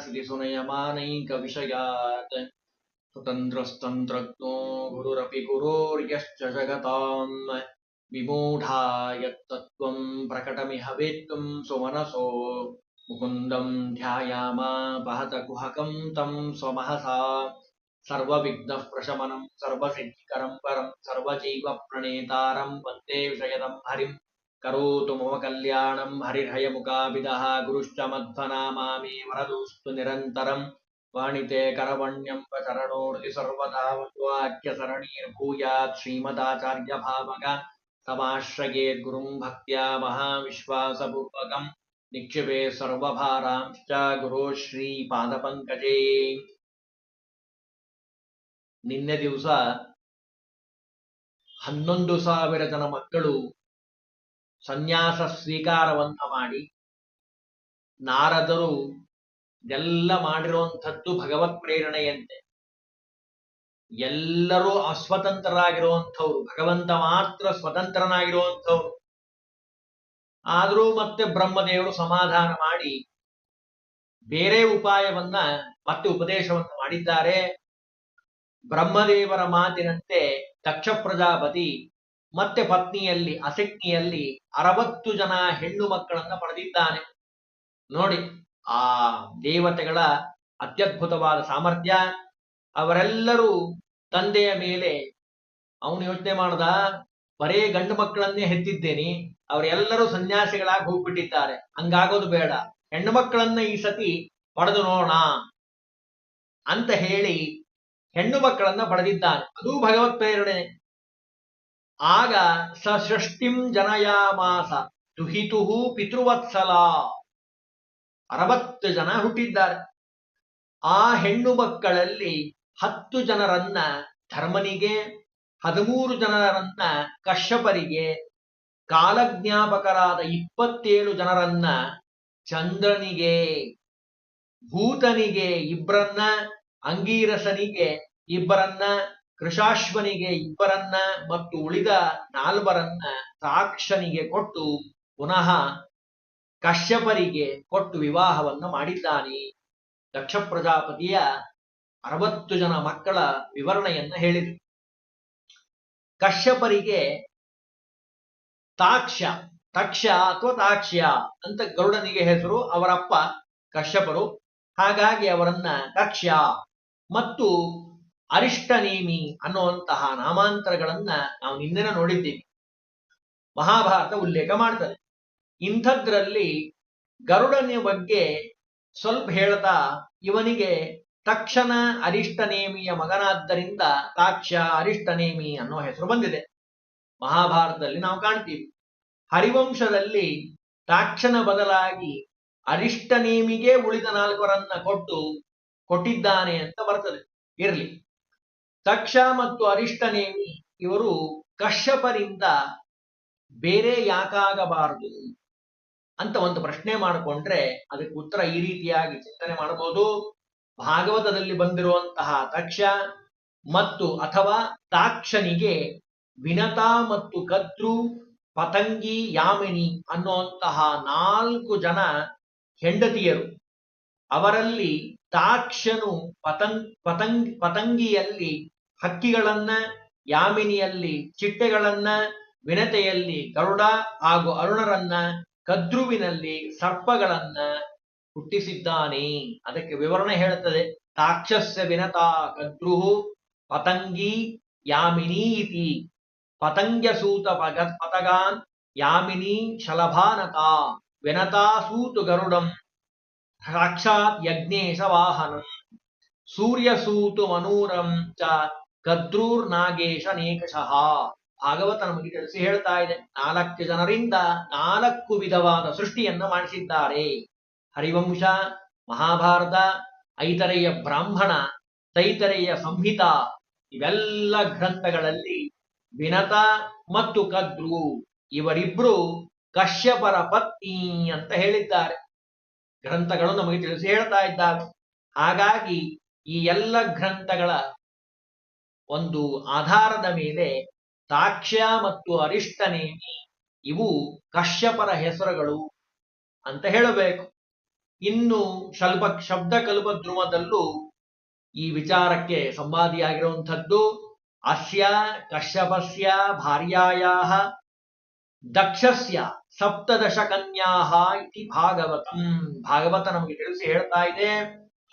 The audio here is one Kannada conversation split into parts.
श्रुतिसुनयमानैकविषयात् स्वतन्त्रस्तन्त्रज्ञो गुरुरपि गुरोर्यश्च जगताम् विमूढा यत्तत्त्वम् प्रकटमिह वेत्तुम् सुमनसो। मुकुन्दम् ध्यायामापहत कुहकम् तम् स्वमहसा। सर्वविघ्नः प्रशमनम् सर्वसिद्धिकरम् परम् सर्वजीवप्रणेतारम् वंदे विषयदम् हरिम्। కరోతు మమ కళ్యాణం హరిర్హయముఖాభిద గురుశ్చ మధ్వనామామి వరదూస్తు నిరంతరం వాణితే కరవణ్యం ప్రచరణోర్తి సర్వదాఖ్యసరణీర్భూయాత్ శ్రీమదాచార్య భావగ తమాశ్రయే గురుం భక్త్యా మహావిశ్వాసపూర్వకం నిక్షిపే సర్వభారాంశ్చ గురో శ్రీ పాదపంకజే ನಿನ್ನೆ ದಿವಸ ಹನ್ನೊಂದು ಸಾವಿರ ಜನ ಮಕ್ಕಳು ಸನ್ಯಾಸ ಸ್ವೀಕಾರವನ್ನ ಮಾಡಿ ನಾರದರು ಎಲ್ಲ ಮಾಡಿರುವಂಥದ್ದು ಭಗವತ್ ಪ್ರೇರಣೆಯಂತೆ. ಎಲ್ಲರೂ ಅಸ್ವತಂತ್ರರಾಗಿರುವಂಥವ್ರು, ಭಗವಂತ ಮಾತ್ರ ಸ್ವತಂತ್ರನಾಗಿರುವಂಥವ್ರು. ಆದರೂ ಮತ್ತೆ ಬ್ರಹ್ಮದೇವರು ಸಮಾಧಾನ ಮಾಡಿ ಬೇರೆ ಉಪಾಯವನ್ನ ಮತ್ತೆ ಉಪದೇಶವನ್ನು ಮಾಡಿದ್ದಾರೆ. ಬ್ರಹ್ಮದೇವರ ಮಾತಿನಂತೆ ದಕ್ಷ ಪ್ರಜಾಪತಿ ಮತ್ತೆ ಪತ್ನಿಯಲ್ಲಿ, ಅಸಕ್ನಿಯಲ್ಲಿ ಅರವತ್ತು ಜನ ಹೆಣ್ಣು ಮಕ್ಕಳನ್ನ ಪಡೆದಿದ್ದಾನೆ. ನೋಡಿ, ಆ ದೇವತೆಗಳ ಅತ್ಯದ್ಭುತವಾದ ಸಾಮರ್ಥ್ಯ. ಅವರೆಲ್ಲರೂ ತಂದೆಯ ಮೇಲೆ ಅವನು ಯೋಚನೆ ಮಾಡ್ದ, ಬರೇ ಗಂಡು ಮಕ್ಕಳನ್ನೇ ಹೆತ್ತಿದ್ದೇನೆ. ಅವರೆಲ್ಲರೂ ಸನ್ಯಾಸಿಗಳಾಗಿ ಹೋಗ್ಬಿಟ್ಟಿದ್ದಾರೆ. ಹಂಗಾಗೋದು ಬೇಡ. ಹೆಣ್ಣು ಮಕ್ಕಳನ್ನ ಈ ಸತಿ ಪಡೆದು ನೋಡೋಣ ಅಂತ ಹೇಳಿ ಹೆಣ್ಣು ಮಕ್ಕಳನ್ನ ಪಡೆದಿದ್ದಾನೆ. ಅದು ಭಗವತ್ ಪ್ರೇರಣೆ ಆಗ ಸೃಷ್ಟಿಂ ಜನಯಾಮಾಸ, ತುಹಿತುಹು ಪಿತೃವತ್ಸಲ. ಅರವತ್ತು ಜನ ಹುಟ್ಟಿದ್ದಾರೆ. ಆ ಹೆಣ್ಣು ಮಕ್ಕಳಲ್ಲಿ ಹತ್ತು ಜನರನ್ನ ಧರ್ಮನಿಗೆ, ಹದಿಮೂರು ಜನರನ್ನ ಕಶ್ಯಪರಿಗೆ, ಕಾಲಜ್ಞಾಪಕರಾದ ಇಪ್ಪತ್ತೇಳು ಜನರನ್ನ ಚಂದ್ರನಿಗೆ, ಭೂತನಿಗೆ ಇಬ್ಬರನ್ನ ಅಂಗೀರಸನಿಗೆ ಇಬ್ಬರನ್ನ ಕೃಷಾಶ್ವನಿಗೆ ಇಬ್ಬರನ್ನ ಮತ್ತು ಉಳಿದ ನಾಲ್ವರನ್ನ ತಾಕ್ಷನಿಗೆ ಕೊಟ್ಟು ಪುನಃ ಕಶ್ಯಪರಿಗೆ ಕೊಟ್ಟು ವಿವಾಹವನ್ನು ಮಾಡಿದ್ದಾನೆ. ದಕ್ಷ ಪ್ರಜಾಪತಿಯ ಅರವತ್ತು ಜನ ಮಕ್ಕಳ ವಿವರಣೆಯನ್ನ ಹೇಳಿದರು ಕಶ್ಯಪರಿಗೆ ತಾಕ್ಷ ತಕ್ಷ ಅಥವಾ ತಾಕ್ಷ್ಯ ಅಂತ ಗರುಡನಿಗೆ ಹೆಸರು, ಅವರಪ್ಪ ಕಶ್ಯಪರು. ಹಾಗಾಗಿ ಅವರನ್ನ ತಕ್ಷ್ಯ ಮತ್ತು ಅರಿಷ್ಟನೇಮಿ ಅನ್ನುವಂತಹ ನಾಮಾಂತರಗಳನ್ನ ನಾವು ನಿನ್ನೆನ ನೋಡಿದ್ದೀವಿ. ಮಹಾಭಾರತ ಉಲ್ಲೇಖ ಮಾಡ್ತದೆ. ಇಂಥದ್ರಲ್ಲಿ ಗರುಡನ ಬಗ್ಗೆ ಸ್ವಲ್ಪ ಹೇಳ್ತಾ ಇವನಿಗೆ ತಕ್ಷಣ ಅರಿಷ್ಟನೇಮಿಯ ಮಗನಾದ್ದರಿಂದ ತಾಕ್ಷ್ಯ ಅರಿಷ್ಟನೇಮಿ ಅನ್ನೋ ಹೆಸರು ಬಂದಿದೆ. ಮಹಾಭಾರತದಲ್ಲಿ ನಾವು ಕಾಣ್ತೀವಿ. ಹರಿವಂಶದಲ್ಲಿ ತಾಕ್ಷನ ಬದಲಾಗಿ ಅರಿಷ್ಟನೇಮಿಗೆ ಉಳಿದ ನಾಲ್ಕರನ್ನ ಕೊಟ್ಟು ಕೊಟ್ಟಿದ್ದಾನೆ ಅಂತ ಬರ್ತದೆ. ಇರ್ಲಿ. ತಕ್ಷ ಮತ್ತು ಅರಿಷ್ಟನೇಮಿ ಇವರು ಕಶ್ಯಪರಿಂದ ಬೇರೆ ಯಾಕಾಗಬಾರದು ಅಂತ ಒಂದು ಪ್ರಶ್ನೆ ಮಾಡಿಕೊಂಡ್ರೆ ಅದಕ್ಕೆ ಉತ್ತರ ಈ ರೀತಿಯಾಗಿ ಚಿಂತನೆ ಮಾಡಬಹುದು. ಭಾಗವತದಲ್ಲಿ ಬಂದಿರುವಂತಹ ತಕ್ಷ ಮತ್ತು ಅಥವಾ ತಾಕ್ಷನಿಗೆ ವಿನತಾ ಮತ್ತು ಕದ್ರು, ಪತಂಗಿ, ಯಾಮಿನಿ ಅನ್ನುವಂತಹ ನಾಲ್ಕು ಜನ ಹೆಂಡತಿಯರು. ಅವರಲ್ಲಿ ತಾಕ್ಷನು ಪತಂಗ್ ಪತಂಗ್, ಪತಂಗಿಯಲ್ಲಿ ಹಕ್ಕಿಗಳನ್ನ, ಯಾಮಿನಿಯಲ್ಲಿ ಚಿಟ್ಟೆಗಳನ್ನ, ವಿನತೆಯಲ್ಲಿ ಗರುಡ ಹಾಗೂ ಅರುಣರನ್ನ, ಕದ್ರುವಿನಲ್ಲಿ ಸರ್ಪಗಳನ್ನ ಹುಟ್ಟಿಸಿದ್ದಾನೆ. ಅದಕ್ಕೆ ವಿವರಣೆ ಹೇಳುತ್ತದೆ ತಾಕ್ಷಸ್ಯ ವಿನತಾ ಕದ್ರು ಪತಂಗಿ ಯಾಮಿನಿ ಇತಿ. ಪತಂಗ್ಯಸೂತ ಪಗ, ಪತಗಾನ್ ಯಾಮಿನಿ ಶಲಭಾನತಾ ವಿನತಾ ಸೂತು ಗರುಡಂ. ಸಾಕ್ಷಾತ್ ಯಜ್ಞೇಶ ವಾಹನ ಸೂರ್ಯಸೂತು ಮನೂರಂ ಚ ಕದ್ರೂರ್ ನಾಗೇಶ ನೇಕಶಃ ಭಾಗವತ ನಮಗೆ ತಿಳಿಸಿ ಹೇಳ್ತಾ ಇದೆ, ನಾಲ್ಕು ಜನರಿಂದ ನಾಲ್ಕು ವಿಧವಾದ ಸೃಷ್ಟಿಯನ್ನು ಮಾಡಿಸಿದ್ದಾರೆ. ಹರಿವಂಶ, ಮಹಾಭಾರತ, ಐತರೆಯ ಬ್ರಾಹ್ಮಣ, ತೈತರೆಯ ಸಂಹಿತ, ಇವೆಲ್ಲ ಗ್ರಂಥಗಳಲ್ಲಿ ವಿನತ ಮತ್ತು ಕದ್ರು ಇವರಿಬ್ರು ಕಶ್ಯಪರ ಪತ್ನಿ ಅಂತ ಹೇಳಿದ್ದಾರೆ. ಗ್ರಂಥಗಳು ನಮಗೆ ತಿಳಿಸಿ ಹೇಳ್ತಾ ಇದ್ದಾವೆ. ಹಾಗಾಗಿ ಈ ಎಲ್ಲ ಗ್ರಂಥಗಳ ಒಂದು ಆಧಾರದ ಮೇಲೆ ತಾಕ್ಷ್ಯ ಮತ್ತು ಅರಿಷ್ಟನೇಮಿ ಇವು ಕಶ್ಯಪರ ಹೆಸರುಗಳು ಅಂತ ಹೇಳಬೇಕು. ಇನ್ನು ಶಲ್ಪ ಶಬ್ದ ಕಲ್ಪದ್ರುಮದಲ್ಲೂ ಈ ವಿಚಾರಕ್ಕೆ ಸಂವಾದಿಯಾಗಿರುವಂಥದ್ದು. ಅಸ್ಯ ಕಶ್ಯಪಸ್ಯ ಭಾರ್ಯಾಯಾಹ ದಕ್ಷಸ್ಯ ಸಪ್ತದಶ ಕನ್ಯಾಹ ಇತಿ ಭಾಗವತಂ. ಭಾಗವತ ನಮಗೆ ತಿಳಿಸಿ ಹೇಳ್ತಾ ಇದೆ,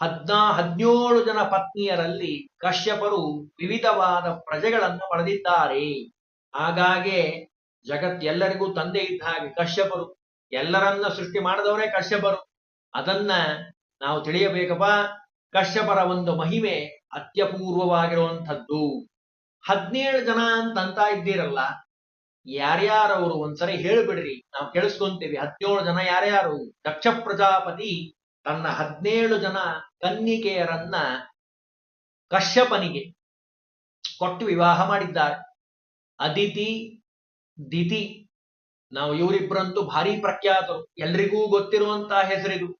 ಹದ್ನಾ ಹದಿನೇಳು ಜನ ಪತ್ನಿಯರಲ್ಲಿ ಕಶ್ಯಪರು ವಿವಿಧವಾದ ಪ್ರಜೆಗಳನ್ನು ಪಡೆದಿದ್ದಾರೆ. ಹಾಗಾಗಿ ಜಗತ್ ಎಲ್ಲರಿಗೂ ತಂದೆ ಇದ್ದ ಹಾಗೆ ಕಶ್ಯಪರು, ಎಲ್ಲರನ್ನ ಸೃಷ್ಟಿ ಮಾಡಿದವರೇ ಕಶ್ಯಪರು. ಅದನ್ನ ನಾವು ತಿಳಿಯಬೇಕಪ್ಪ, ಕಶ್ಯಪರ ಒಂದು ಮಹಿಮೆ ಅತ್ಯಪೂರ್ವವಾಗಿರುವಂಥದ್ದು. ಹದಿನೇಳು ಜನ ಅಂತ ಅಂತ ಇದ್ದೀರಲ್ಲ ಯಾರ್ಯಾರವರು ಒಂದ್ಸರಿ ಹೇಳ್ಬಿಡ್ರಿ, ನಾವು ಕೇಳಿಸ್ಕೊಂತೀವಿ. ಹದಿನೇಳು ಜನ ಯಾರ್ಯಾರು? ದಕ್ಷ ಪ್ರಜಾಪತಿ, ತನ್ನ ಹದಿನೇಳು ಜನ ಕನ್ನಿಕೆಯರನ್ನ ಕಶ್ಯಪನಿಗೆ ಕೊಟ್ಟು ವಿವಾಹ ಮಾಡಿದ್ದಾರೆ. ಅದಿತಿ, ದಿತಿ, ನಾವು ಇವರಿಬ್ಬರಂತೂ ಭಾರಿ ಪ್ರಖ್ಯಾತರು. ಎಲ್ರಿಗೂ ಗೊತ್ತಿರುವಂತಹ ಹೆಸರಿದು.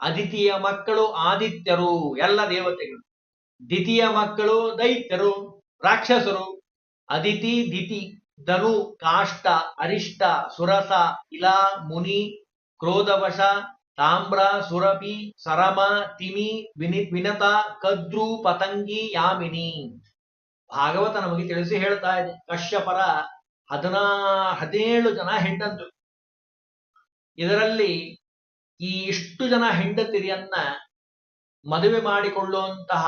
ಅದಿತಿಯ ಮಕ್ಕಳು ಆದಿತ್ಯರು, ಎಲ್ಲ ದೇವತೆಗಳು. ದಿತಿಯ ಮಕ್ಕಳು ದೈತ್ಯರು, ರಾಕ್ಷಸರು. ಅದಿತಿ, ದಿತಿ. ಧನು, ಕಾಷ್ಟ, ಅರಿಷ್ಟ, ಸುರಸ, ಇಲಾ, ಮುನಿ, ಕ್ರೋಧವಶ, ತಾಮ್ರ ಸುರಪಿ ಸರಮ, ತಿಮಿ, ವಿನಿ, ವಿನತ, ಕದ್ರು, ಪತಂಗಿ, ಯಾಮಿನಿ. ಭಾಗವತ ನಮಗೆ ತಿಳಿಸಿ ಹೇಳ್ತಾ ಇದೆ. ಕಶ್ಯಪರ ಹದಿನಾ, ಹದಿನೇಳು ಜನ ಹೆಂಡಂದ್ರು. ಇದರಲ್ಲಿ ಈ ಇಷ್ಟು ಜನ ಹೆಂಡತಿರಿಯನ್ನ ಮದುವೆ ಮಾಡಿಕೊಳ್ಳುವಂತಹ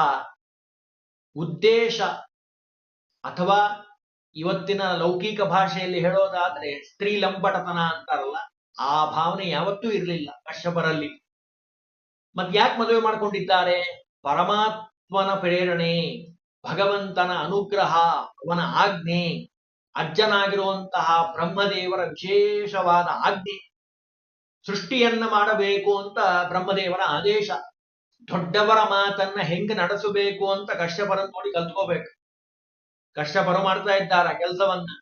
ಉದ್ದೇಶ ಅಥವಾ ಇವತ್ತಿನ ಲೌಕಿಕ ಭಾಷೆಯಲ್ಲಿ ಹೇಳೋದಾದ್ರೆ ಸ್ತ್ರೀ ಲಂಪಟತನ ಅಂತಾರಲ್ಲ, ಆ ಭಾವನೆ ಯಾವತ್ತೂ ಇರಲಿಲ್ಲ ಕಶ್ಯಪರಲ್ಲಿ. ಮತ್ ಯಾಕೆ ಮದುವೆ ಮಾಡ್ಕೊಂಡಿದ್ದಾರೆ? ಪರಮಾತ್ಮನ ಪ್ರೇರಣೆ, ಭಗವಂತನ ಅನುಗ್ರಹ, ಅವನ ಆಜ್ಞೆ ಅಜ್ಜನಾಗಿರುವಂತಹ ಬ್ರಹ್ಮದೇವರ ವಿಶೇಷವಾದ ಆಜ್ಞೆ. ಸೃಷ್ಟಿಯನ್ನ ಮಾಡಬೇಕು ಅಂತ ಬ್ರಹ್ಮದೇವರ ಆದೇಶ. ದೊಡ್ಡವರ ಮಾತನ್ನ ಹೆಂಗ್ ನಡೆಸಬೇಕು ಅಂತ ಕಶ್ಯಪರನ್ನು ನೋಡಿ ಕಲ್ತ್ಕೋಬೇಕು. ಕಶ್ಯಪರು ಮಾಡ್ತಾ ಇದ್ದಾರೆ ಕೆಲಸವನ್ನ.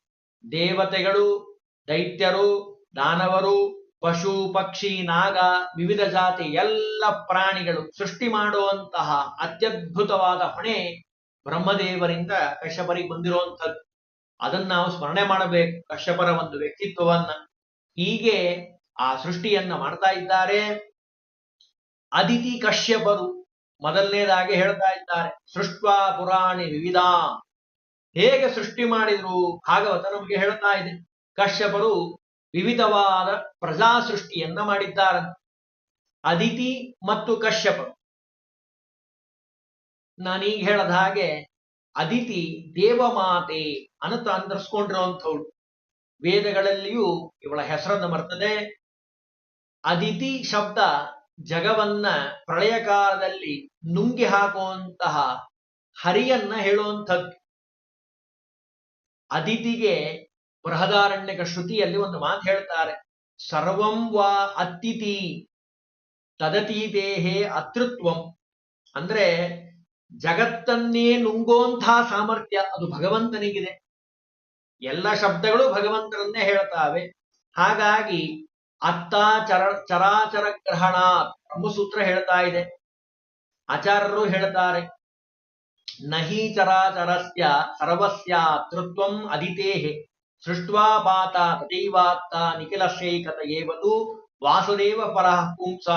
ದೇವತೆಗಳು, ದೈತ್ಯರು, ದಾನವರು, ಪಶು, ಪಕ್ಷಿ, ನಾಗ, ವಿವಿಧ ಜಾತಿ, ಎಲ್ಲ ಪ್ರಾಣಿಗಳು ಸೃಷ್ಟಿ ಮಾಡುವಂತಹ ಅತ್ಯದ್ಭುತವಾದ ಹೊಣೆ ಬ್ರಹ್ಮದೇವರಿಂದ ಕಶ್ಯಪರಿಗೆ ಬಂದಿರುವಂಥದ್ದು. ಅದನ್ನ ನಾವು ಸ್ಮರಣೆ ಮಾಡಬೇಕು. ಕಶ್ಯಪರ ಒಂದು ವ್ಯಕ್ತಿತ್ವವನ್ನ. ಹೀಗೆ ಆ ಸೃಷ್ಟಿಯನ್ನ ಮಾಡ್ತಾ ಇದ್ದಾರೆ. ಅದಿತಿ ಕಶ್ಯಪರು ಮೊದಲನೇದಾಗಿ ಹೇಳ್ತಾ ಇದ್ದಾರೆ. ಸೃಷ್ಟ ಪುರಾಣಿ ವಿವಿಧ ಹೇಗೆ ಸೃಷ್ಟಿ ಮಾಡಿದ್ರು? ಭಾಗವತ ನಮಗೆ ಹೇಳ್ತಾ ಇದೆ. ಕಶ್ಯಪರು ವಿವಿಧವಾದ ಪ್ರಜಾ ಸೃಷ್ಟಿಯನ್ನ ಮಾಡಿದ್ದಾರೆ. ಅದಿತಿ ಮತ್ತು ಕಶ್ಯಪರು. ನಾನೀಗ ಹೇಳದ ಹಾಗೆ, ಅದಿತಿ ದೇವಮಾತೆ ಅಂತ ಅಂದರ್ಸ್ಕೊಂಡಿರುವಂಥವಳು. ವೇದಗಳಲ್ಲಿಯೂ ಇವಳ ಹೆಸರನ್ನು ಬರ್ತದೆ. ಅದಿತಿ ಶಬ್ದ ಜಗವನ್ನ ಪ್ರಳಯ ಕಾಲದಲ್ಲಿ ನುಂಗಿ ಹಾಕುವಂತಹ ಹರಿಯನ್ನ ಹೇಳುವಂಥದ್ದು. ಅದಿತಿಗೆ ಬೃಹದಾರಣ್ಯಕ ಶ್ರುತಿಯಲ್ಲಿ ಒಂದು ಮಾತು ಹೇಳ್ತಾರೆ. ಸರ್ವಂ ವಾ ಅತ್ತಿತಿ ತದತೀತೇಹೇ ಅತೃತ್ವಂ. ಅಂದ್ರೆ ಜಗತ್ತನ್ನೇ ನುಂಗೋಂಥ ಸಾಮರ್ಥ್ಯ ಅದು ಭಗವಂತನಿಗಿದೆ. ಎಲ್ಲ ಶಬ್ದಗಳು ಭಗವಂತನನ್ನೇ ಹೇಳ್ತಾವೆ. ಹಾಗಾಗಿ ಅತ್ತ ಚರ ಚರಾಚರ ಗ್ರಹಣ ಬ್ರಹ್ಮಸೂತ್ರ ಹೇಳ್ತಾ ಇದೆ. ಆಚಾರ್ಯರು ಹೇಳ್ತಾರೆ. ನಹಿ ಚರಾಚರಸ್ಯ ಸರ್ವಸ್ಯ ತೃತ್ವಂ ಅದಿತೇಹೆ. ಸೃಷ್ಟ್ವಾ ಪಾತ ತಥೈವಾತ್ತ ನಿಖಿಲಶೈಕತ ಏವತು ವಾಸುದೇವ ಪರಃ ಪುಂಸ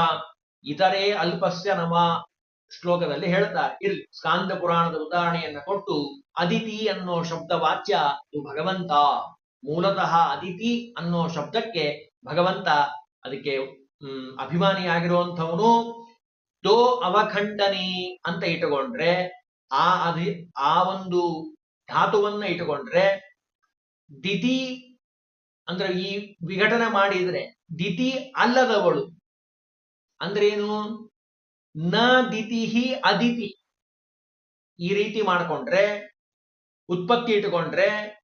ಇತರೆ ಅಲ್ಪಸ್ಯ ನಮ ಶ್ಲೋಕದಲ್ಲಿ ಹೇಳ್ತಾರೆ ಇರ್ಲಿ, ಸ್ಕಾಂದ ಪುರಾಣದ ಉದಾಹರಣೆಯನ್ನ ಕೊಟ್ಟು ಅದಿತಿ ಅನ್ನೋ ಶಬ್ದ ವಾಚ್ಯ ಇದು ಭಗವಂತ. ಮೂಲತಃ ಅದಿತಿ ಅನ್ನೋ ಶಬ್ದಕ್ಕೆ ಭಗವಂತ ಅದಕ್ಕೆ, ಹ್ಮ್, ಅಭಿಮಾನಿಯಾಗಿರುವಂಥವನು ದೋ ಅವಖಂಡನಿ ಅಂತ ಇಟ್ಟುಕೊಂಡ್ರೆ ಆ ಅಧಿ, ಆ ಒಂದು ಧಾತುವನ್ನ ಇಟ್ಟುಕೊಂಡ್ರೆ ದಿತಿ ಅಂದ್ರೆ ಈ ವಿಘಟನೆ ಮಾಡಿದ್ರೆ ದಿತಿ ಅಲ್ಲದವಳು. ಅಂದ್ರೆ ಏನು? ನ ದಿತಿಹಿ ಅದಿತಿ. ಈ ರೀತಿ ಮಾಡ್ಕೊಂಡ್ರೆ, ಉತ್ಪತ್ತಿ ಇಟ್ಟುಕೊಂಡ್ರೆ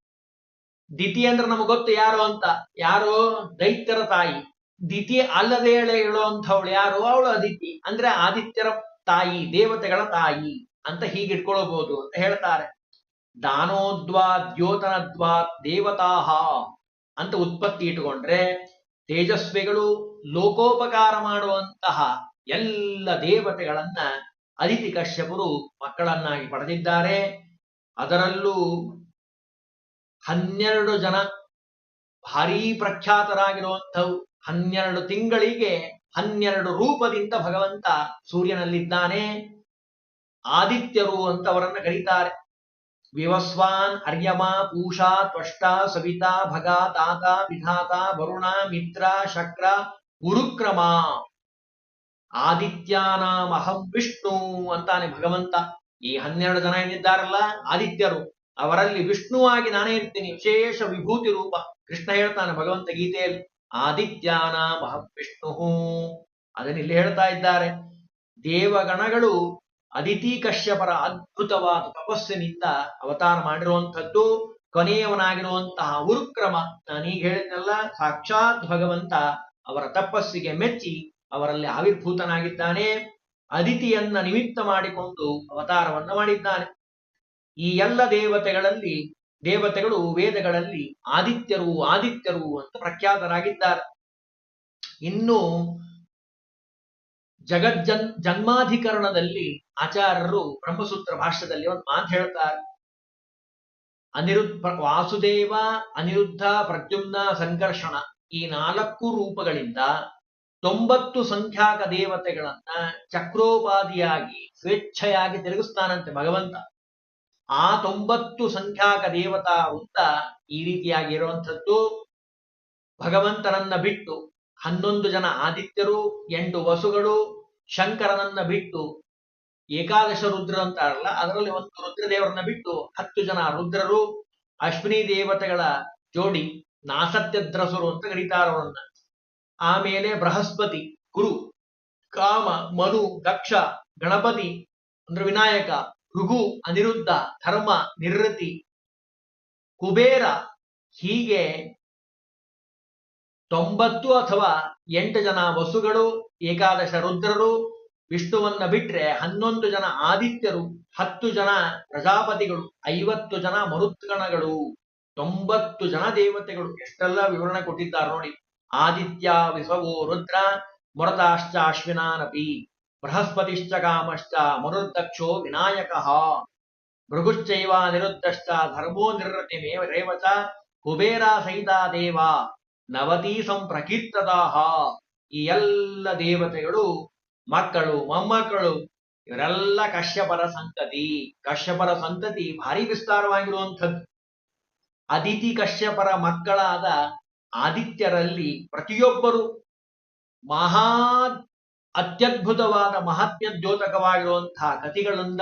ದಿತಿ ಅಂದ್ರೆ ನಮಗೆ ಗೊತ್ತು ಯಾರು ಅಂತ? ಯಾರು? ದೈತ್ಯರ ತಾಯಿ. ದಿತಿ ಅಲ್ಲದೆ ಹೇಳುವಂಥವಳು ಯಾರು? ಅವಳು ಅದಿತಿ. ಅಂದ್ರೆ ಆದಿತ್ಯರ ತಾಯಿ, ದೇವತೆಗಳ ತಾಯಿ. ಅಂತ ಹೀಗೆ ಇಟ್ಕೊಳ್ಳಬಹುದು ಅಂತ ಹೇಳ್ತಾರೆ. ದಾನೋದ್ವಾ ದ್ಯೋತನದ್ವಾ ದೇವತಾಹ ಅಂತ ಉತ್ಪತ್ತಿ ಇಟ್ಟುಕೊಂಡ್ರೆ ತೇಜಸ್ವಿಗಳು ಲೋಕೋಪಕಾರ ಮಾಡುವಂತಹ ಎಲ್ಲ ದೇವತೆಗಳನ್ನ ಅದಿತಿ ಕಶ್ಯಪರು ಮಕ್ಕಳನ್ನಾಗಿ ಪಡೆದಿದ್ದಾರೆ. ಅದರಲ್ಲೂ ಹನ್ನೆರಡು ಜನ ಭಾರೀ ಪ್ರಖ್ಯಾತರಾಗಿರುವಂಥವು ಹನ್ನೆರಡು ತಿಂಗಳಿಗೆ ಹನ್ನೆರಡು ರೂಪದಿಂದ ಭಗವಂತ ಸೂರ್ಯನಲ್ಲಿದ್ದಾನೆ. ಆದಿತ್ಯರು ಅಂತ ಅವರನ್ನ ಕರೀತಾರೆ. ವಿವಸ್ವಾನ್, ಅರ್ಯಮ, ಪೂಷಾ, ತ್ವಷ್ಟ, ಸವಿತಾ, ಭಗ, ತಾತ, ವಿಧಾತ, ವರುಣ, ಮಿತ್ರ, ಶಕ್ರ, ಗುರುಕ್ರಮ. ಆದಿತ್ಯಾನಾಂ ಅಹಂ ವಿಷ್ಣು ಅಂತಾನೆ ಭಗವಂತ. ಈ ಹನ್ನೆರಡು ಜನ ಏನಿದ್ದಾರಲ್ಲ, ಆದಿತ್ಯರು. ಅವರಲ್ಲಿ ವಿಷ್ಣುವಾಗಿ ನಾನೇ ಇರ್ತೀನಿ, ವಿಶೇಷ ವಿಭೂತಿ ರೂಪ. ಕೃಷ್ಣ ಹೇಳ್ತಾನೆ ಭಗವಂತ ಗೀತೆಯಲ್ಲಿ ಆದಿತ್ಯಾನಾಂ ಅಹಂ ವಿಷ್ಣು ಅದನ್ನ ಇಲ್ಲಿ ಹೇಳ್ತಾ ಇದ್ದಾರೆ. ದೇವಗಣಗಳು ಅದಿತಿ ಕಶ್ಯಪರ ಅದ್ಭುತವಾದ ತಪಸ್ಸಿನಿಂದ ಅವತಾರ ಮಾಡಿರುವಂಥದ್ದು, ಕೊನೆಯವನಾಗಿರುವಂತಹ ಉರುಕ್ರಮ. ನಾನೀಗ ಹೇಳಿದ್ನಲ್ಲ, ಸಾಕ್ಷಾತ್ ಭಗವಂತ ಅವರ ತಪಸ್ಸಿಗೆ ಮೆಚ್ಚಿ ಅವರಲ್ಲಿ ಆವಿರ್ಭೂತನಾಗಿದ್ದಾನೆ. ಅದಿತಿಯನ್ನ ನಿಮಿತ್ತ ಮಾಡಿಕೊಂಡು ಅವತಾರವನ್ನ ಮಾಡಿದ್ದಾನೆ. ಈ ಎಲ್ಲ ದೇವತೆಗಳಲ್ಲಿ, ದೇವತೆಗಳು ವೇದಗಳಲ್ಲಿ ಆದಿತ್ಯರು ಆದಿತ್ಯರು ಅಂತ ಪ್ರಖ್ಯಾತರಾಗಿದ್ದಾರೆ. ಇನ್ನು ಜಗಜ್ಜನ್ ಜನ್ಮಾಧಿಕರಣದಲ್ಲಿ ಆಚಾರ್ಯರು ಬ್ರಹ್ಮಸೂತ್ರ ಭಾಷ್ಯದಲ್ಲಿ ಒಂದು ಮಾತು ಹೇಳ್ತಾರೆ. ಅನಿರುದ್ಧ, ವಾಸುದೇವ ಅನಿರುದ್ಧ ಪ್ರದ್ಯುಮ್ನ ಸಂಕರ್ಷಣ ಈ ನಾಲ್ಕು ರೂಪಗಳಿಂದ ತೊಂಬತ್ತು ಸಂಖ್ಯಾಕ ದೇವತೆಗಳನ್ನ ಚಕ್ರೋಪಾದಿಯಾಗಿ ಸ್ವೇಚ್ಛೆಯಾಗಿ ತಿರುಗಿಸ್ತಾನಂತೆ ಭಗವಂತ. ಆ ತೊಂಬತ್ತು ಸಂಖ್ಯಾಕ ದೇವತಾ ವೃತ್ತ ಈ ರೀತಿಯಾಗಿ ಇರುವಂಥದ್ದು ಭಗವಂತನನ್ನ ಬಿಟ್ಟು ಹನ್ನೊಂದು ಜನ ಆದಿತ್ಯರು, ಎಂಟು ವಸುಗಳು, ಶಂಕರನನ್ನ ಬಿಟ್ಟು ಏಕಾದಶ ರುದ್ರ ಅಂತಾರಲ್ಲ ಅದರಲ್ಲಿ ಒಂದು ರುದ್ರದೇವರನ್ನ ಬಿಟ್ಟು ಹತ್ತು ಜನ ರುದ್ರರು, ಅಶ್ವಿನಿ ದೇವತೆಗಳ ಜೋಡಿ ನಾಸತ್ಯದ್ರಸರು ಅಂತ ಕರೀತಾರವರನ್ನ ಆಮೇಲೆ ಬೃಹಸ್ಪತಿ, ಗುರು, ಕಾಮ, ಮನು, ದಕ್ಷ, ಗಣಪತಿ, ಅಂದ್ರೆ ವಿನಾಯಕ, ಭೃಗು, ಅನಿರುದ್ಧ, ಧರ್ಮ ನಿರ್ರತಿ ಕುಬೇರ, ಹೀಗೆ ತೊಂಬತ್ತು ಅಥವಾ ಎಂಟು ಜನ ವಸುಗಳು, ಏಕಾದಶ ರುದ್ರರು, ವಿಷ್ಣುವನ್ನ ಬಿಟ್ರೆ ಹನ್ನೊಂದು ಜನ ಆದಿತ್ಯರು, ಹತ್ತು ಜನ ಪ್ರಜಾಪತಿಗಳು, ಐವತ್ತು ಜನ ಮರುತ್ಗಣಗಳು, ತೊಂಬತ್ತು ಜನ ದೇವತೆಗಳು. ಎಷ್ಟೆಲ್ಲ ವಿವರಣೆ ಕೊಟ್ಟಿದ್ದಾರೆ ನೋಡಿ. ಆದಿತ್ಯ ವಿಶ್ವವೋ ರುದ್ರ ಮೃತಾಶ್ಚ ಅಶ್ವಿನಾನಪಿ, ಬೃಹಸ್ಪತಿಶ್ಚ, ಕಾಮಶ್ಚ ಮರುದಕ್ಷೋ ವಿನಾಯಕ, ಭೃಗುಶ್ಚೈವ, ನಿರುದ್ಧಶ್ಚ, ಧರ್ಮೋ ನಿರತಿಮೇವ ರೇವಚ, ಕುಬೇರ ಸಹಿತ ದೇವ. ನವತಿ ಸಂಪ್ರಕೀರ್ತದಾಹ ಈ ಎಲ್ಲ ದೇವತೆಗಳು, ಮಕ್ಕಳು, ಮೊಮ್ಮಕ್ಕಳು, ಇವರೆಲ್ಲ ಕಶ್ಯಪರ ಸಂತತಿ. ಕಶ್ಯಪರ ಸಂತತಿ ಭಾರಿ ವಿಸ್ತಾರವಾಗಿರುವಂಥದ್ದು. ಅದಿತಿ ಕಶ್ಯಪರ ಮಕ್ಕಳಾದ ಆದಿತ್ಯರಲ್ಲಿ ಪ್ರತಿಯೊಬ್ಬರು ಮಹಾ ಅತ್ಯದ್ಭುತವಾದ ಮಹಾತ್ಮ್ಯ ದ್ಯೋತಕವಾಗಿರುವಂತಹ ಕಥೆಗಳಿಂದ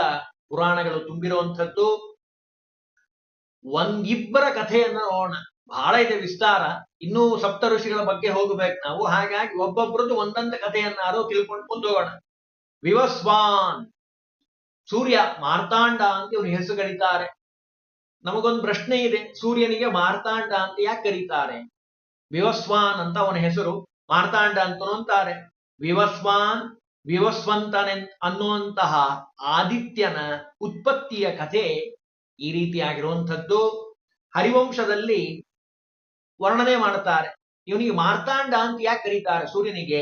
ಪುರಾಣಗಳು ತುಂಬಿರುವಂಥದ್ದು. ಒಂದಿಬ್ಬರ ಕಥೆಯನ್ನು ನೋಡೋಣ. ಬಹಳ ಇದೆ ವಿಸ್ತಾರ. ಇನ್ನೂ ಸಪ್ತ ಋಷಿಗಳ ಬಗ್ಗೆ ಹೋಗಬೇಕು ನಾವು. ಹಾಗಾಗಿ ಒಬ್ಬೊಬ್ಬರದ್ದು ಒಂದೊಂದು ಕಥೆಯನ್ನಾರು ತಿಳ್ಕೊಂಡು ಮುಂದೋಗೋಣ. ವಿವಸ್ವಾನ್. ಸೂರ್ಯ ಮಾರ್ತಾಂಡ ಅಂತ ಇವ್ರು ಹೆಸರು ಕರೀತಾರೆ. ನಮಗೊಂದು ಪ್ರಶ್ನೆ ಇದೆ. ಸೂರ್ಯನಿಗೆ ಮಾರ್ತಾಂಡ ಅಂತ ಯಾಕೆ ಕರೀತಾರೆ? ವಿವಸ್ವಾನ್ ಅಂತ ಅವನ ಹೆಸರು. ಮಾರ್ತಾಂಡ ಅಂತ ಅಂತಾರೆ. ವಿವಸ್ವಾನ್, ವಿವಸ್ವಂತನೆ ಅನ್ನುವಂತಹ ಆದಿತ್ಯನ ಉತ್ಪತ್ತಿಯ ಕಥೆ ಈ ರೀತಿಯಾಗಿರುವಂಥದ್ದು. ಹರಿವಂಶದಲ್ಲಿ ವರ್ಣನೆ ಮಾಡುತ್ತಾರೆ. ಇವನಿಗೆ ಮಾರ್ತಾಂಡ ಅಂತ ಯಾಕೆ ಕರೀತಾರೆ? ಸೂರ್ಯನಿಗೆ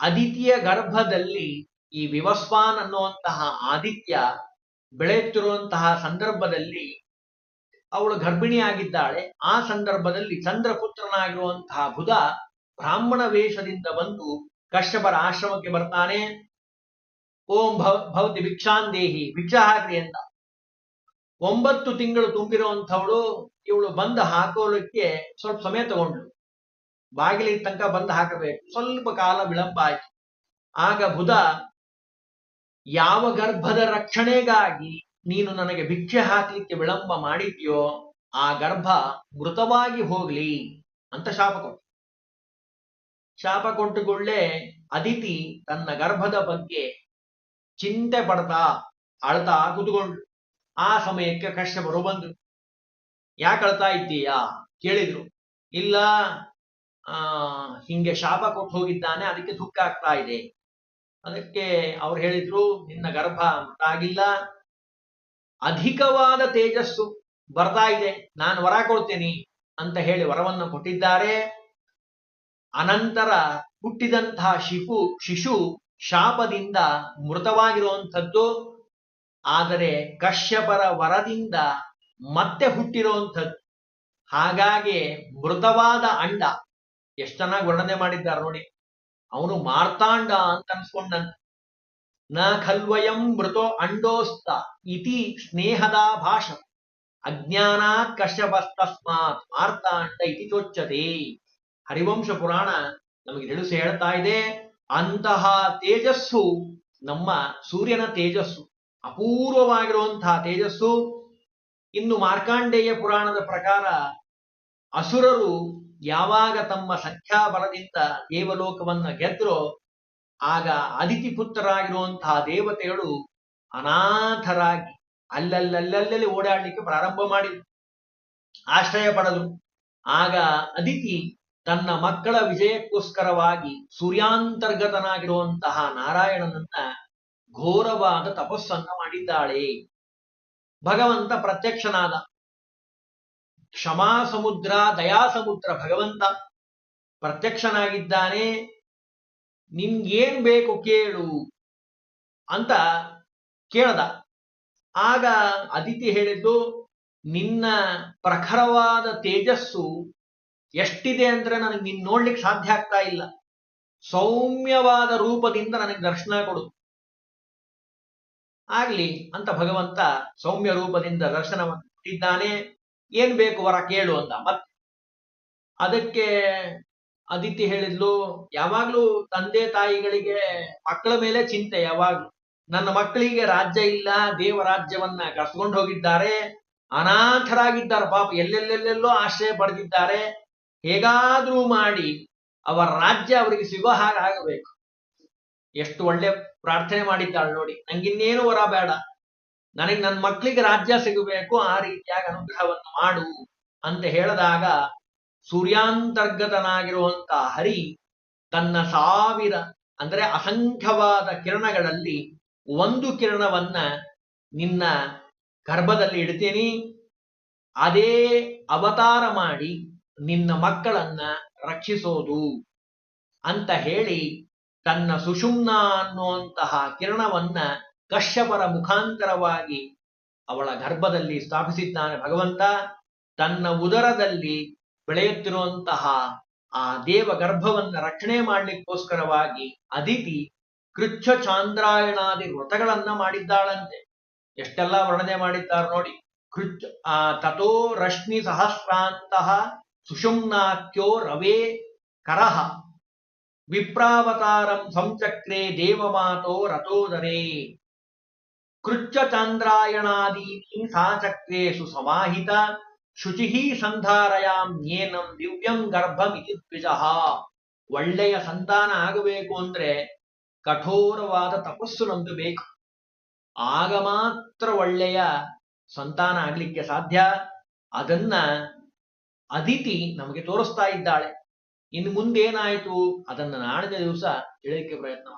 ಅದಿತಿಯ ಗರ್ಭದಲ್ಲಿ ಈ ವಿವಸ್ವಾನ್ ಅನ್ನುವಂತಹ ಆದಿತ್ಯ ಬೆಳೆಯುತ್ತಿರುವಂತಹ ಸಂದರ್ಭದಲ್ಲಿ ಅವಳು ಗರ್ಭಿಣಿಯಾಗಿದ್ದಾಳೆ. ಆ ಸಂದರ್ಭದಲ್ಲಿ ಚಂದ್ರಪುತ್ರನಾಗಿರುವಂತಹ ಬುಧ ಬ್ರಾಹ್ಮಣ ವೇಷದಿಂದ ಬಂದು ಕಶ್ಯಪರ ಆಶ್ರಮಕ್ಕೆ ಬರ್ತಾನೆ. ಓಂ ಭವ ಭವತಿ ಭಿಕ್ಷಾಂದೇಹಿ ಭಿಕ್ಷಾ ಹಾಕ್ರಿ ಅಂತ. ಒಂಬತ್ತು ತಿಂಗಳು ತುಂಬಿರುವಂಥವಳು, ಇವಳು ಬಂದು ಹಾಕೋಲಿಕ್ಕೆ ಸ್ವಲ್ಪ ಸಮಯ ತಗೊಂಡ್ಳು. ಬಾಗಿಲಿನ ತನಕ ಬಂದು ಹಾಕಬೇಕು. ಸ್ವಲ್ಪ ಕಾಲ ವಿಳಂಬ ಆಯ್ತು. ಆಗ ಬುಧ, ಯಾವ ಗರ್ಭದ ರಕ್ಷಣೆಗಾಗಿ ನೀನು ನನಗೆ ಭಿಕ್ಷೆ ಹಾಕ್ಲಿಕ್ಕೆ ವಿಳಂಬ ಮಾಡಿದ್ಯೋ, ಆ ಗರ್ಭ ಮೃತವಾಗಿ ಹೋಗ್ಲಿ ಅಂತ ಶಾಪ ಕೊಟ್ಟು ಶಾಪ ಕೊಟ್ಟುಕೊಳ್ಳೆ ಅದಿತಿ ತನ್ನ ಗರ್ಭದ ಬಗ್ಗೆ ಚಿಂತೆ ಪಡ್ತಾ ಅಳ್ತಾ ಕೂತ್ಕೊಂಡ್ಳು. ಆ ಸಮಯಕ್ಕೆ ಕಶ್ಯಪರು ಬಂದರು. ಯಾಕೆ ಅಳ್ತಾ ಇದ್ದೀಯಾ? ಕೇಳಿದ್ರು. ಇಲ್ಲ ಹಿಂಗೆ ಶಾಪ ಕೊಟ್ಟು ಹೋಗಿದ್ದಾನೆ, ಅದಕ್ಕೆ ದುಃಖ ಆಗ್ತಾ ಇದೆ. ಅದಕ್ಕೆ ಅವ್ರು ಹೇಳಿದ್ರು, ನಿನ್ನ ಗರ್ಭ ಆಗಿಲ್ಲ. ಅಧಿಕವಾದ ತೇಜಸ್ಸು ಬರ್ತಾ ಇದೆ, ನಾನು ವರ ಕೊಡ್ತೇನೆ ಅಂತ ಹೇಳಿ ವರವನ್ನು ಕೊಟ್ಟಿದ್ದಾರೆ. ಅನಂತರ ಹುಟ್ಟಿದಂತಹ ಶಿಶು ಶಿಶು ಶಾಪದಿಂದ ಮೃತವಾಗಿರುವಂಥದ್ದು. ಆದರೆ ಕಶ್ಯಪರ ವರದಿಂದ ಮತ್ತೆ ಹುಟ್ಟಿರುವಂಥದ್ದು. ಹಾಗಾಗಿ ಮೃತವಾದ ಅಂಡ, ಎಷ್ಟು ಚೆನ್ನಾಗಿ ವರ್ಣನೆ ಮಾಡಿದ್ದಾರೆ ನೋಡಿ. ಅವನು ಮಾರ್ತಾಂಡ ಅಂತ ಅನ್ಸ್ಕೊಂಡಂತ. ನ ಖಲ್ವಯಂ ಮೃತೋ ಅಂಡೋಸ್ತ ಇತಿ ಸ್ನೇಹದ ಭಾಷ. ಅಜ್ಞಾನಾತ್ ಕಶ್ಯಪಸ್ತಸ್ಮಾತ್ ಮಾರ್ತಾಂಡ ಇತಿ ಚೋಚ್ಚತೆ ಹರಿವಂಶ ಪುರಾಣ ನಮಗೆ ತಿಳಿಸಿ ಹೇಳ್ತಾ ಇದೆ, ಅಂತಹ ತೇಜಸ್ಸು ನಮ್ಮ ಸೂರ್ಯನ ತೇಜಸ್ಸು. ಅಪೂರ್ವವಾಗಿರುವಂತಹ ತೇಜಸ್ಸು. ಇನ್ನು ಮಾರ್ಕಾಂಡೇಯ ಪುರಾಣದ ಪ್ರಕಾರ ಅಸುರರು ಯಾವಾಗ ತಮ್ಮ ಸಂಖ್ಯಾಬಲದಿಂದ ದೇವಲೋಕವನ್ನ ಗೆದ್ರೋ, ಆಗ ಅದಿತಿ ಪುತ್ರರಾಗಿರುವಂತಹ ದೇವತೆಗಳು ಅನಾಥರಾಗಿ ಅಲ್ಲಲ್ಲಲ್ಲಲ್ಲಿ ಓಡಾಡಲಿಕ್ಕೆ ಪ್ರಾರಂಭ ಮಾಡಿದರು. ಆಶ್ರಯ ಪಡೆದು ಆಗ ಅದಿತಿ ತನ್ನ ಮಕ್ಕಳ ವಿಜಯಕ್ಕೋಸ್ಕರವಾಗಿ ಸೂರ್ಯಾಂತರ್ಗತನಾಗಿರುವಂತಹ ನಾರಾಯಣನನ್ನ ಘೋರವಾದ ತಪಸ್ಸನ್ನ ಮಾಡಿದ್ದಾಳೆ. ಭಗವಂತ ಪ್ರತ್ಯಕ್ಷನಾದ. ಕ್ಷಮಾ ಸಮುದ್ರ ದಯಾ ಸಮುದ್ರ ಭಗವಂತ ಪ್ರತ್ಯಕ್ಷನಾಗಿದ್ದಾನೆ. ನಿನ್ಗೇನ್ ಬೇಕು ಕೇಳು ಅಂತ ಕೇಳದ. ಆಗ ಅದಿತಿ ಹೇಳಿದ್ದು, ನಿನ್ನ ಪ್ರಖರವಾದ ತೇಜಸ್ಸು ಎಷ್ಟಿದೆ ಅಂದ್ರೆ ನನಗೆ ನಿನ್ ನೋಡ್ಲಿಕ್ಕೆ ಸಾಧ್ಯ ಆಗ್ತಾ ಇಲ್ಲ. ಸೌಮ್ಯವಾದ ರೂಪದಿಂದ ನನಗೆ ದರ್ಶನ ಕೊಡು. ಆಗ್ಲಿ ಅಂತ ಭಗವಂತ ಸೌಮ್ಯ ರೂಪದಿಂದ ದರ್ಶನವನ್ನು ಕೊಟ್ಟಿದ್ದಾನೆ. ಏನ್ ಬೇಕು ವರ ಕೇಳು ಅಂತ. ಮತ್ತೆ ಅದಕ್ಕೆ ಅದಿತಿ ಹೇಳಿದ್ಲು, ಯಾವಾಗ್ಲೂ ತಂದೆ ತಾಯಿಗಳಿಗೆ ಮಕ್ಕಳ ಮೇಲೆ ಚಿಂತೆ, ಯಾವಾಗ್ಲೂ. ನನ್ನ ಮಕ್ಕಳಿಗೆ ರಾಜ್ಯ ಇಲ್ಲ ದೇವರಾಜ್ಯವನ್ನ ಕಸ್ಕೊಂಡು ಹೋಗಿದ್ದಾರೆ. ಅನಾಥರಾಗಿದ್ದಾರೆ, ಪಾಪ ಎಲ್ಲೆಲ್ಲೆಲ್ಲೆಲ್ಲೋ ಆಶ್ರಯ ಪಡೆದಿದ್ದಾರೆ. ಹೇಗಾದ್ರೂ ಮಾಡಿ, ಅವರ ರಾಜ್ಯ ಅವರಿಗೆ ಸಿಗೋ ಹಾಗೆ ಆಗಬೇಕು. ಎಷ್ಟು ಒಳ್ಳೆ ಪ್ರಾರ್ಥನೆ ಮಾಡಿದ್ದಾಳೆ ನೋಡಿ. ನಂಗಿನ್ನೇನು ವರ ಬೇಡ. ನನಗೆ ನನ್ನ ಮಕ್ಕಳಿಗೆ ರಾಜ್ಯ ಸಿಗಬೇಕು, ಆ ರೀತಿಯಾಗಿ ಅನುಗ್ರಹವನ್ನು ಮಾಡು ಅಂತ ಹೇಳಿದಾಗ ಸೂರ್ಯಾಂತರ್ಗತನಾಗಿರುವಂತ ಹರಿ ತನ್ನ ಸಾವಿರ, ಅಂದ್ರೆ ಅಸಂಖ್ಯವಾದ ಕಿರಣಗಳಲ್ಲಿ ಒಂದು ಕಿರಣವನ್ನ ನಿನ್ನ ಗರ್ಭದಲ್ಲಿ ಇಡ್ತೀನಿ. ಅದೇ ಅವತಾರ ಮಾಡಿ ನಿನ್ನ ಮಕ್ಕಳನ್ನ ರಕ್ಷಿಸೋದು ಅಂತ ಹೇಳಿ ತನ್ನ ಸುಷುಮ್ನ ಅನ್ನುವಂತಹ ಕಿರಣವನ್ನ ಕಶ್ಯಪರ ಮುಖಾಂತರವಾಗಿ ಅವಳ ಗರ್ಭದಲ್ಲಿ ಸ್ಥಾಪಿಸಿದ್ದಾನೆ ಭಗವಂತ. ತನ್ನ ಉದರದಲ್ಲಿ ಬೆಳೆಯುತ್ತಿರುವಂತಹ ಆ ದೇವ ಗರ್ಭವನ್ನ ರಕ್ಷಣೆ ಮಾಡಲಿಕ್ಕೋಸ್ಕರವಾಗಿ ಅದಿತಿ ಕೃಚ್ಛ ಚಾಂದ್ರಾಯಣಾದಿ ವ್ರತಗಳನ್ನ ಮಾಡಿದ್ದಾಳಂತೆ. ಎಷ್ಟೆಲ್ಲ ವರ್ಣನೆ ಮಾಡಿದ್ದಾರೆ ನೋಡಿ. ಕೃಚ್, ಆ ತಥೋ ರಶ್ಮಿ ಸಹಸ್ರಾಂತಹ ಸುಷುಮ್ನಾಖ್ಯೋ ರವೇ ಕರಹ ವಿಪ್ರಾವತಾರಂ ಸಂಚಕ್ರೆ ದೇವಮಾತೋ ರಥೋದರೇ. ಕೃಚ್ಚ ಚಾಂದ್ರಾಯಣಾದೀನಿ ಸಾಚಕ್ರೇಶು ಸಮಾಹಿತ ಶುಚಿಃ ಸಂಧಾರಯಾಂ ಏನಂ ದಿವ್ಯಂ ಗರ್ಭಮಿತಿ ದ್ವಿಜಃ. ಒಳ್ಳೆಯ ಸಂತಾನ ಆಗಬೇಕು ಅಂದ್ರೆ ಕಠೋರವಾದ ತಪಸ್ಸು ನಮ್ದು ಬೇಕು. ಆಗ ಮಾತ್ರ ಒಳ್ಳೆಯ ಸಂತಾನ ಆಗ್ಲಿಕ್ಕೆ ಸಾಧ್ಯ. ಅದನ್ನ ಅದಿತಿ ನಮಗೆ ತೋರಿಸ್ತಾ ಇದ್ದಾಳೆ. ಇನ್ನು ಮುಂದೇನಾಯ್ತು ಅದನ್ನ ನಾಳಿನ ದಿವಸ ತಿಳಿಯಕ್ಕೆ ಪ್ರಯತ್ನ